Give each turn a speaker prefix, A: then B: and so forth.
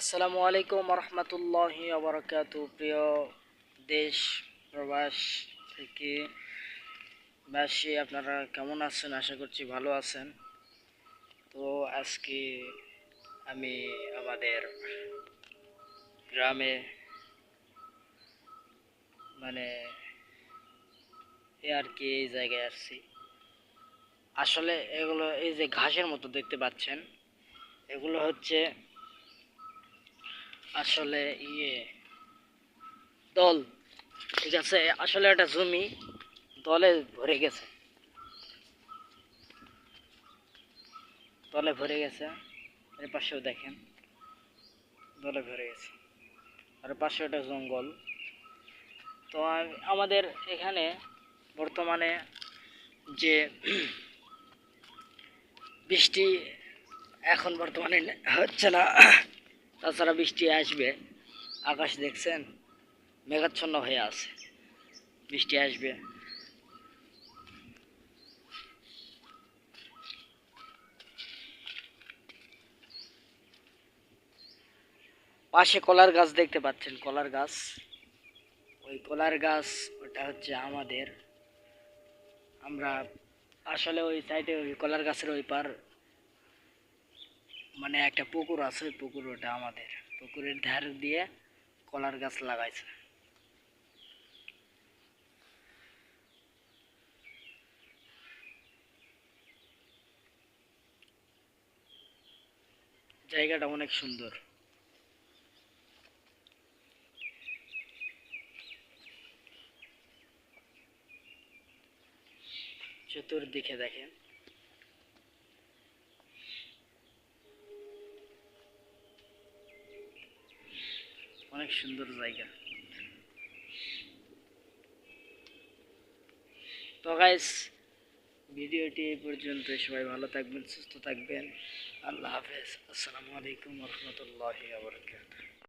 A: আসসালামু আলাইকুম রহমতুল্লাহ আবরকাত প্রিয় দেশ প্রবাস থেকে বাসী, আপনারা কেমন আছেন? আশা করছি ভালো আছেন। তো আজকে আমি আমাদের গ্রামে মানে এ আর কি এই জায়গায় আসছি। আসলে এগুলো এই যে ঘাসের মতো দেখতে পাচ্ছেন, এগুলো হচ্ছে আসলে ইয়ে দল, ঠিক আছে? আসলে একটা জমি দলে ভরে গেছে। দলে ভরে গেছে। এর পাশেও দেখেন, দলে ভরে গেছে। আর পাশে একটা জঙ্গল। তো আমাদের এখানে বর্তমানে যে বৃষ্টি এখন বর্তমানে হচ্ছে না। তাছাড়া বৃষ্টি আসবে, আকাশ দেখছেন, মেঘাচ্ছন্ন হয়ে আছে, বৃষ্টি আসবে। পাশে কলার গাছ দেখতে পাচ্ছেন, কলার গাছ। ওই কলার গাছ, ওটা হচ্ছে আমাদের। আমরা আসলে ওই সাইডে ওই কলার গাছের ওই পার মানে একটা পুকুর আছে পুকুর ওটা আমাদের। পুকুরের ধার দিয়ে কলার গাছ লাগাইছে। জায়গাটা অনেক সুন্দর। চতুর্দিকে দেখেন। অনেক সুন্দর জায়গা। তো গাইস ভিডিওটি এই পর্যন্ত। সবাই ভালো থাকবেন, সুস্থ থাকবেন। আল্লাহ হাফেজ। আসসালামু আলাইকুম রহমতুল্লাহ